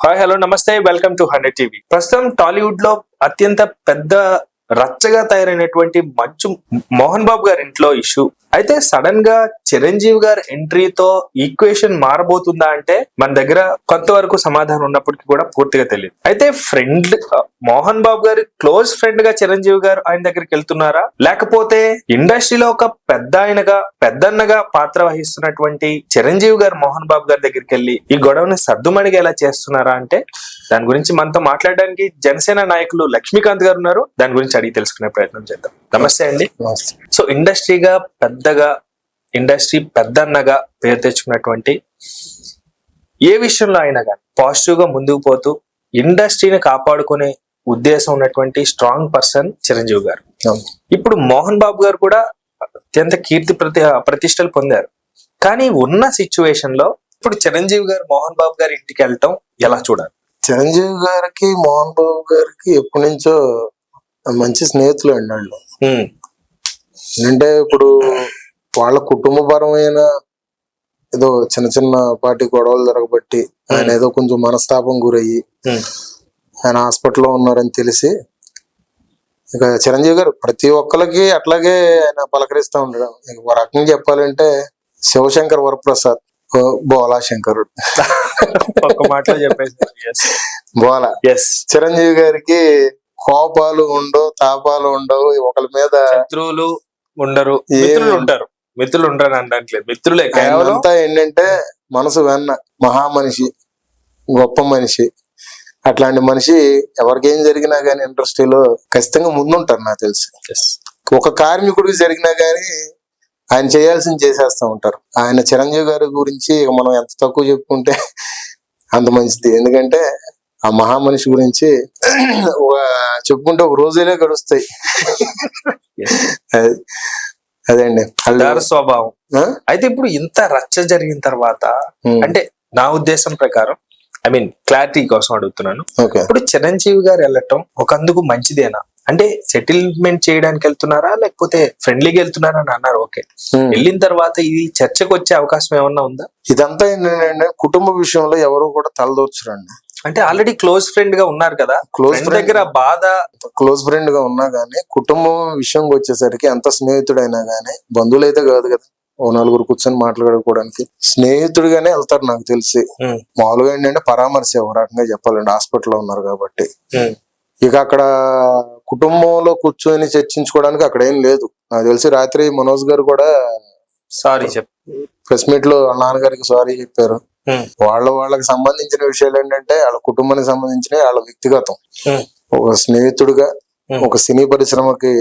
Hi hello namaste welcome to hundred TV. ప్రస్తుతం టాలీవుడ్లో అత్యంత పెద్ద రచ్చగా తయారైనటువంటి మంచు మోహన్ బాబు గారి ఇంట్లో ఇష్యూ అయితే సడన్గా చిరంజీవి గారి ఎంట్రీతో ఈక్వేషన్ మారబోతుందా అంటే మన దగ్గర కొంతవరకు సమాధానం ఉన్నప్పటికీ కూడా పూర్తిగా తెలియదు అయితే ఫ్రెండ్ మోహన్ బాబు గారి క్లోజ్ ఫ్రెండ్గా చిరంజీవి గారు ఆయన దగ్గరికి వెళ్తున్నారా? లేకపోతే ఇండస్ట్రీలో ఒక పెద్ద ఆయనగా పెద్దన్నగా పాత్ర వహిస్తున్నటువంటి చిరంజీవి గారు మోహన్ బాబు గారి దగ్గరికి వెళ్ళి ఈ గొడవని సర్దుమణిగేలా చేస్తున్నారా అంటే దాని గురించి మనతో మాట్లాడడానికి జనసేన నాయకులు లక్ష్మీకాంత్ గారు ఉన్నారు. దాని గురించి అడిగి తెలుసుకునే ప్రయత్నం చేద్దాం. నమస్తే అండి. సో ఇండస్ట్రీగా పెద్దగా ఇండస్ట్రీ పెద్దన్నగా పేరు తెచ్చుకున్నటువంటి ఏ విషయంలో అయినా కానీ పాజిటివ్గా ముందుకు పోతూ ఇండస్ట్రీని కాపాడుకునే ఉద్దేశం ఉన్నటువంటి స్ట్రాంగ్ పర్సన్ చిరంజీవి గారు. ఇప్పుడు మోహన్ బాబు గారు కూడా అత్యంత కీర్తి ప్రతి ప్రతిష్టలు పొందారు. కానీ ఉన్న సిచ్యువేషన్లో ఇప్పుడు చిరంజీవి గారు మోహన్ బాబు గారి ఇంటికి వెళ్ళటం ఎలా చూడాలి? చిరంజీవి గారికి మోహన్ బాబు గారికి ఎప్పటి నుంచో మంచి స్నేహితులు అండి అంటే ఇప్పుడు వాళ్ళ కుటుంబపరమైన ఏదో చిన్న చిన్న పార్టీ గొడవలు జరగబట్టి ఆయన ఏదో కొంచెం మనస్తాపం గురయ్యి ఆయన హాస్పిటల్లో ఉన్నారని తెలిసి ఇక చిరంజీవి గారు ప్రతి ఒక్కరికి అట్లాగే ఆయన పలకరిస్తూ ఉండడం. ఇక ఒక రకంగా చెప్పాలంటే శివశంకర్ వరప్రసాద్ బోలా శంకరుడు. ఒక్క మాటలో చెప్పేసి బోలా. ఎస్ చిరంజీవి గారికి కోపాలు ఉండవు తాపాలు ఉండవు ఒకరి మీద శత్రువులు ఉండరు. మిత్రులు ఉంటారు మిత్రులు ఉండరు అనట్లేదు. మిత్రులే కేవలం అంతా ఏంటంటే మనసు వెన్న మహామనిషి గొప్ప మనిషి. అట్లాంటి మనిషి ఎవరికేం జరిగినా గానీ ఇండస్ట్రీలో ఖచ్చితంగా ముందుంటారు నాకు తెలిసి. ఒక కార్మికుడికి జరిగినా గానీ ఆయన చేయాల్సింది చేసేస్తా ఉంటారు. ఆయన చిరంజీవి గారి గురించి మనం ఎంత తక్కువ చెప్పుకుంటే అంత మంచిది. ఎందుకంటే ఆ మహామనిషి గురించి చెప్పుకుంటే ఒక రోజులే గడుస్తాయి. అది- అండి స్వభావం? అయితే ఇప్పుడు ఇంత రచ్చ జరిగిన తర్వాత. అంటే నా ఉద్దేశం ప్రకారం ఐ మీన్ క్లారిటీ కోసం అడుగుతున్నాను. ఇప్పుడు చిరంజీవి గారు వెళ్ళటం ఒకందుకు మంచిదేనా? అంటే సెటిల్మెంట్ చేయడానికి వెళ్తున్నారా? లేకపోతే ఫ్రెండ్లీగా వెళ్తున్నారా అని అన్నారు ఓకే. వెళ్ళిన తర్వాత ఇది చర్చకు వచ్చే అవకాశం ఏమన్నా ఉందా? ఇదంతా ఏంటంటే కుటుంబ విషయంలో ఎవరు కూడా తలదూర్చరండి. అంటే ఆల్రెడీ క్లోజ్ ఫ్రెండ్గా ఉన్నారు కదా. Friend. దగ్గర బాధ క్లోజ్ ఫ్రెండ్గా ఉన్నా గానీ కుటుంబం విషయంకి వచ్చేసరికి ఎంత స్నేహితుడైనా గానీ బంధువులు అయితే కాదు కదా. ఓ నలుగురు కూర్చొని మాట్లాడుకోవడానికి. స్నేహితుడిగానే వెళ్తారు నాకు తెలిసి. మామూలుగా ఏంటంటే పరామర్శ ఒక రకంగా చెప్పాలండి. హాస్పిటల్లో ఉన్నారు కాబట్టి. ఇక అక్కడ కుటుంబంలో కూర్చొని చర్చించుకోవడానికి అక్కడ ఏం లేదు. నాకు తెలిసి రాత్రి మనోజ్ గారు కూడా సారీ చెప్ ప్రెస్ మీట్లో నాన్నగారికి సారీ చెప్పారు. వాళ్ళ వాళ్ళకి సంబంధించిన విషయాలు ఏంటంటే వాళ్ళ కుటుంబానికి సంబంధించిన వాళ్ళ వ్యక్తిగతం. ఉమ్, ఒక స్నేహితుడిగా Hmm. ఒక సినీ పరిశ్రమకి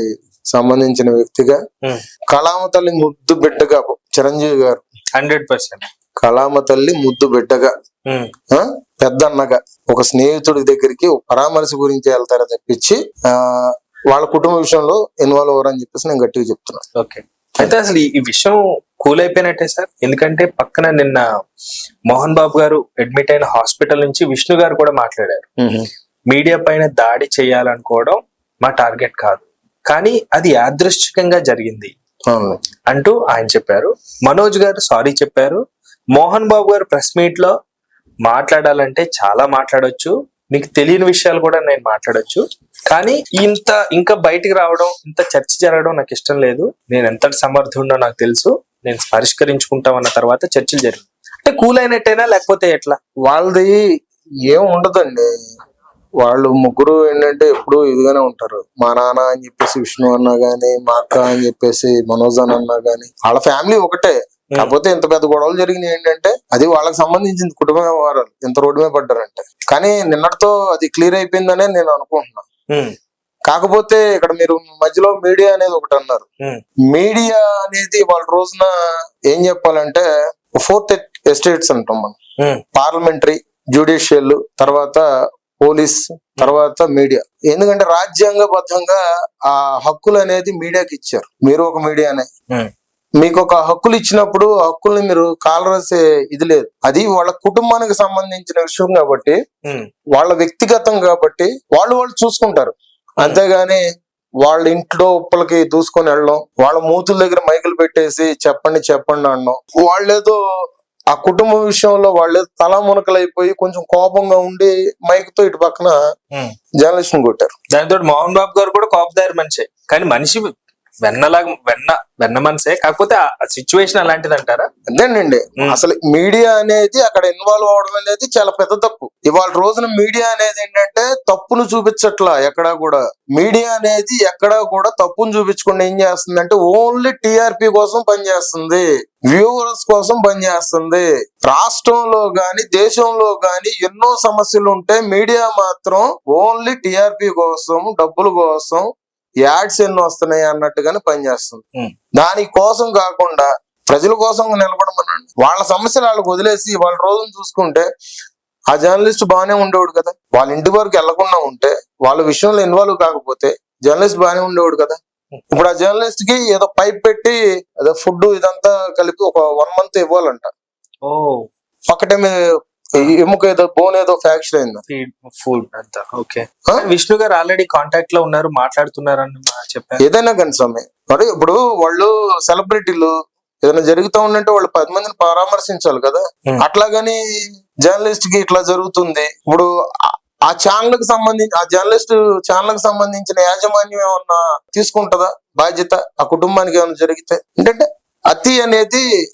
సంబంధించిన వ్యక్తిగా. కళామ తల్లి ముద్దు బిడ్డగా చిరంజీవి గారు. Hundred percent. కళామ తల్లి ముద్దు బిడ్డగా. పెద్దన్నగా. ఒక స్నేహితుడి దగ్గరికి ఒక పరామర్శ గురించి వెళ్తారా తప్పించి ఆ వాళ్ళ కుటుంబ విషయంలో ఇన్వాల్వ్ అవ్వరని చెప్పేసి నేను గట్టిగా చెప్తున్నాను. ఓకే అయితే అసలు ఈ- విషయం కూల్ అయిపోయినట్టే సార్. ఎందుకంటే పక్కన నిన్న మోహన్ బాబు గారు అడ్మిట్ అయిన హాస్పిటల్ నుంచి విష్ణు గారు కూడా మాట్లాడారు. మీడియా పైన దాడి చేయాలనుకోవడం మా టార్గెట్ కాదు. కానీ అది యాదృశ్చికంగా జరిగింది అంటూ ఆయన చెప్పారు. మనోజ్ గారు సారీ చెప్పారు. మోహన్ బాబు గారు ప్రెస్ మీట్లో మాట్లాడాలంటే చాలా మాట్లాడొచ్చు. మీకు తెలియని విషయాలు కూడా నేను మాట్లాడొచ్చు. కానీ ఇంత ఇంకా బయటికి రావడం ఇంత చర్చ జరగడం నాకు ఇష్టం లేదు. నేను ఎంత సమర్థుండో నాకు తెలుసు. నేను పరిష్కరించుకుంటాం అన్న తర్వాత చర్చలు జరిగింది అంటే కూల్ అయినట్టేనా లేకపోతే ఎట్లా? వాళ్ళది ఏం ఉండదండి. వాళ్ళు ముగ్గురు ఏంటంటే ఎప్పుడు ఇదిగానే ఉంటారు. మా నాన్న అని చెప్పేసి విష్ణు అన్న గాని మా అక్క అని చెప్పేసి మనోజ్ అని అన్నా గానీ వాళ్ళ ఫ్యామిలీ ఒకటే. కాకపోతే ఇంత పెద్ద గొడవలు జరిగినాయి ఏంటంటే అది వాళ్ళకి సంబంధించిన కుటుంబ వ్యవహారాలు. ఇంత రోడ్డు మీద పడ్డారంటే. కానీ నిన్నటితో అది క్లియర్ అయిపోయిందనే నేను అనుకుంటున్నాను ఉమ్, కాకపోతే ఇక్కడ మీరు మధ్యలో మీడియా అనేది ఒకటి అన్నారు. ఉమ్, మీడియా అనేది వాళ్ళ రోజున ఏం చెప్పాలంటే ఫోర్త్ ఎస్టేట్స్ అంటాం మనం. ఉమ్, పార్లమెంటరీ జ్యుడిషియల్ తర్వాత పోలీస్ తర్వాత మీడియా. ఎందుకంటే రాజ్యాంగబద్ధంగా ఆ హక్కులు అనేది మీడియాకి ఇచ్చారు. మీరు ఒక మీడియానే. మీకు ఒక హక్కులు ఇచ్చినప్పుడు ఆ హక్కుల్ని మీరు కాలరాసే ఇది లేదు. అది వాళ్ళ కుటుంబానికి సంబంధించిన విషయం కాబట్టి వాళ్ళ వ్యక్తిగతం కాబట్టి వాళ్ళు వాళ్ళు చూసుకుంటారు. అంతేగాని వాళ్ళ ఇంట్లో ఉప్పలకి దూసుకొని వెళ్ళడం వాళ్ళ మూతుల దగ్గర మైకులు పెట్టేసి చెప్పండి చెప్పండి అనడం వాళ్ళేదో ఆ కుటుంబ విషయంలో వాళ్ళు తలా మునకలైపోయి కొంచెం కోపంగా ఉండి మైక్తో ఇటు పక్కన జర్నలిస్ట్ కొట్టారు. దానితో మోహన్ బాబు గారు కూడా కోపదారి మనిషే. కానీ మనిషి వెన్నలాగా వెన్న వెన్న మనసే? కాకపోతే ఆ సిచ్యువేషన్ అలాంటిది అంటారా? అదేనండి. అసలు మీడియా అనేది అక్కడ ఇన్వాల్వ్ అవడం అనేది చాలా పెద్ద తప్పు. ఇవాళ రోజున మీడియా అనేది ఏంటంటే తప్పును చూపించట్లా ఎక్కడా కూడా. మీడియా అనేది ఎక్కడా కూడా తప్పును చూపించకుండా ఏం చేస్తుంది అంటే ఓన్లీ టిఆర్పి కోసం పనిచేస్తుంది వ్యూవర్స్ కోసం పనిచేస్తుంది రాష్ట్రంలో గాని దేశంలో గాని ఎన్నో సమస్యలు ఉంటే మీడియా మాత్రం ఓన్లీ టిఆర్పి కోసం డబ్బుల కోసం యాడ్స్ ఎన్ని వస్తున్నాయి అన్నట్టుగానే పనిచేస్తుంది. దాని కోసం కాకుండా ప్రజల కోసం నిలబడమనండి. వాళ్ళ సమస్యలు వాళ్ళకి వదిలేసి వాళ్ళ రోజును చూసుకుంటే ఆ జర్నలిస్ట్ బాగానే ఉండేవాడు కదా. వాళ్ళ ఇంటి వరకు వెళ్ళకుండా ఉంటే వాళ్ళ విషయంలో ఇన్వాల్వ్ కాకపోతే జర్నలిస్ట్ బాగానే ఉండేవాడు కదా. ఇప్పుడు ఆ జర్నలిస్ట్కి ఏదో పైప్ పెట్టి ఏదో ఫుడ్ ఇదంతా కలిపి ఒక వన్ మంత్ ఇవ్వాలంట. పక్కటే ఎముక ఏదో బోన్ ఏదో ఫ్రాక్చర్ అయింది? ఫీడ్ అంతా. ఓకే? విష్ణు గారు ఆల్రెడీ కాంటాక్ట్లో ఉన్నారు మాట్లాడుతున్నారు అని చెప్పారు. ఏదైనా కానీ స్వామి మరి ఇప్పుడు వాళ్ళు సెలబ్రిటీలు ఏదైనా జరుగుతూ ఉందంటే వాళ్ళు పది మందిని పరామర్శించాలి కదా. Hmm. అట్లాగని జర్నలిస్ట్కి ఇట్లా జరుగుతుంది. ఇప్పుడు ఆ- ఆ ఛానల్కి సంబంధించి ఆ జర్నలిస్ట్ ఛానల్కి సంబంధించిన యాజమాన్యం ఏమన్నా తీసుకుంటదా? బాధ్యత? ఆ కుటుంబానికి ఏమైనా జరిగితే? ఏంటంటే అతి అనేది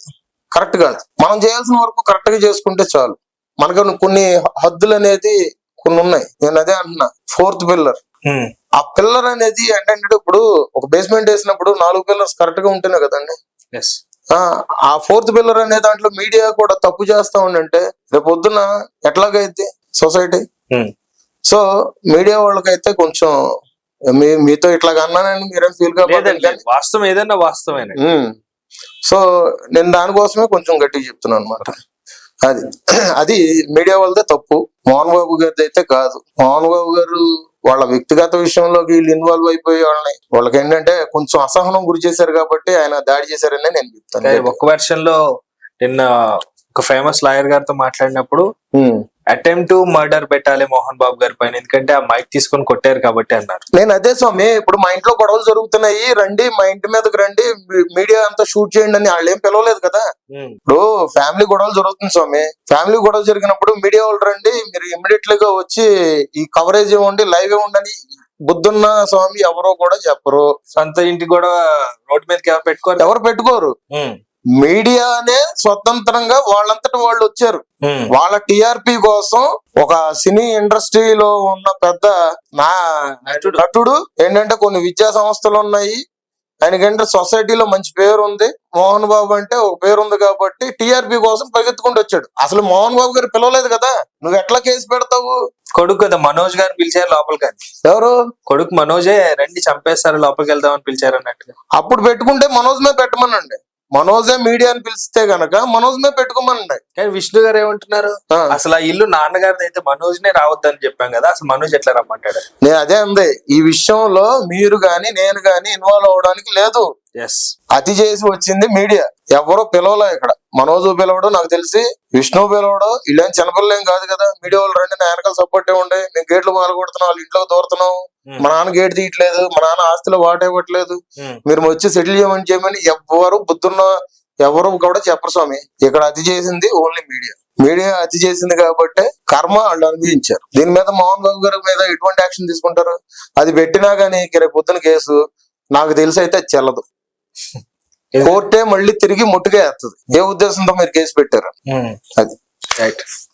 కరెక్ట్ కాదు. మనం చేయాల్సిన వరకు కరెక్ట్గా చేసుకుంటే చాలు. మనకు కొన్ని హద్దులు అనేది కొన్ని ఉన్నాయి. నేను అదే అంటున్నా. ఫోర్త్ పిల్లర్ ఉమ్, ఆ పిల్లర్ అనేది ఏంటంటే ఇప్పుడు ఒక బేస్మెంట్ వేసినప్పుడు నాలుగు పిల్లర్స్ కరెక్ట్గా ఉంటేనే కదండి. ఆ, ఫోర్త్ పిల్లర్ అనే దాంట్లో మీడియా కూడా తప్పు చేస్తా ఉండంటే రేపు పొద్దున ఎట్లాగైతే సొసైటీ సో మీడియా వాళ్ళకైతే కొంచెం మీతో ఇట్లాగ అన్నానని మీరేం ఫీల్ కాదు వాస్తవం ఏదన్నా వాస్తవమే సో నేను దానికోసమే కొంచెం గట్టిగా చెప్తున్నాను అనమాట అది అది మీడియా వాళ్ళదే తప్పు. మోహన్ బాబు గారిది అయితే కాదు. మోహన్ బాబు గారు వాళ్ళ వ్యక్తిగత విషయంలోకి వీళ్ళు ఇన్వాల్వ్ అయిపోయి వాళ్ళని. వాళ్ళకి ఏంటంటే కొంచెం అసహనం గురి చేశారు కాబట్టి ఆయన దాడి చేశారని నేను చెప్తాను. ఒక్క వెర్షన్లో నిన్న ఒక ఫేమస్ లాయర్ గారితో మాట్లాడినప్పుడు. అటెంప్ట్ టు మర్డర్ పెట్టాలి మోహన్ బాబు గారి పైన. ఎందుకంటే ఆ మైక్ తీసుకొని కొట్టారు కాబట్టి అన్నారు. నేను అదే స్వామి ఇప్పుడు మా ఇంట్లో గొడవలు జరుగుతున్నాయి. రండి మా ఇంటి మీదకి రండి. మీడియా అంతా షూట్ చేయండి అని వాళ్ళు ఏం పిలవలేదు కదా. ఇప్పుడు ఫ్యామిలీ గొడవలు జరుగుతుంది స్వామి. ఫ్యామిలీ గొడవ జరిగినప్పుడు మీడియా వాళ్ళు రండి మీరు ఇమ్మీడియట్గా వచ్చి ఈ కవరేజ్ ఇవ్వండి లైవ్ ఇవ్వండి అని బుద్ధున్న స్వామి ఎవరో కూడా చెప్పరు. సొంత ఇంటి కూడా రోడ్డు మీదకి ఎవరు పెట్టుకోరు? ఎవరు పెట్టుకోరు. మీడియానే స్వతంత్రంగా వాళ్ళంతట వాళ్ళు వచ్చారు. వాళ్ళ టిఆర్పి కోసం ఒక సినీ ఇండస్ట్రీలో ఉన్న పెద్ద నా నటుడు. ఏంటంటే కొన్ని విద్యా సంస్థలు ఉన్నాయి. ఆయనకంటే సొసైటీలో మంచి పేరు ఉంది. మోహన్ బాబు అంటే ఒక పేరు ఉంది కాబట్టి టిఆర్పి కోసం పరిగెత్తుకుంటూ వచ్చాడు. అసలు మోహన్ బాబు గారు పిలవలేదు కదా? నువ్వు ఎట్లా కేసు పెడతావు? కొడుకు కదా మనోజ్ గారు పిలిచారు లోపలికి ఎవరు? కొడుకు మనోజే రండి చంపేస్తారు లోపలికి వెళ్దామని పిలిచారు అన్నట్టుగా. అప్పుడు పెట్టుకుంటే మనోజ్ మీద పెట్టమనండి. మనోజే మీడియాని పిలిస్తే గనక మనోజ్ మీద పెట్టుకోమనండి. కానీ విష్ణు గారు ఏమంటున్నారు. అసలు ఆ ఇల్లు నాన్నగారిది అయితే మనోజ్ నే రావద్దని చెప్పాం కదా అసలు మనోజ్ ఎట్లా రమ్మంటాడు? నేను అదే అంది ఈ విషయంలో మీరు గాని నేను గాని ఇన్వాల్వ్ అవడానికి లేదు. ఎస్ అతి చేసి వచ్చింది మీడియా. ఎవరో పిలవలే ఇక్కడ. మనోజు పిలవడం నాకు తెలిసి విష్ణు పిలవడం వీళ్ళేం చిన్నపిల్లలేం కాదు కదా. మీడియా వాళ్ళు రండి నా వెనకాల సపోర్ట్ ఉండే మేము గేట్లు కొడుతున్నాం వాళ్ళ ఇంట్లోకి దూరుతున్నాం మా నాన్న గేట్ తీయట్లేదు మా నాన్న ఆస్తిలో వాట ఇవ్వట్లేదు మీరు వచ్చి సెటిల్ చేయమని చేయమని ఎవ్వరు బుద్ధున్న ఎవరు కూడా చెప్పరు స్వామి. ఇక్కడ అతి చేసింది ఓన్లీ మీడియా. మీడియా అతి చేసింది కాబట్టి కర్మ వాళ్ళు అనుభవించారు. దీని మీద మోహన్ బాబు గారి మీద ఎటువంటి యాక్షన్ తీసుకుంటారు? అది పెట్టినా గానీ రేపు పొద్దున కేసు నాకు తెలిసి అయితే చెల్లదు. కోర్టే మళ్ళీ తిరిగి ముట్టుగా వేస్తుంది ఏ ఉద్దేశంతో మీరు కేసు పెట్టారు? అది. రైట్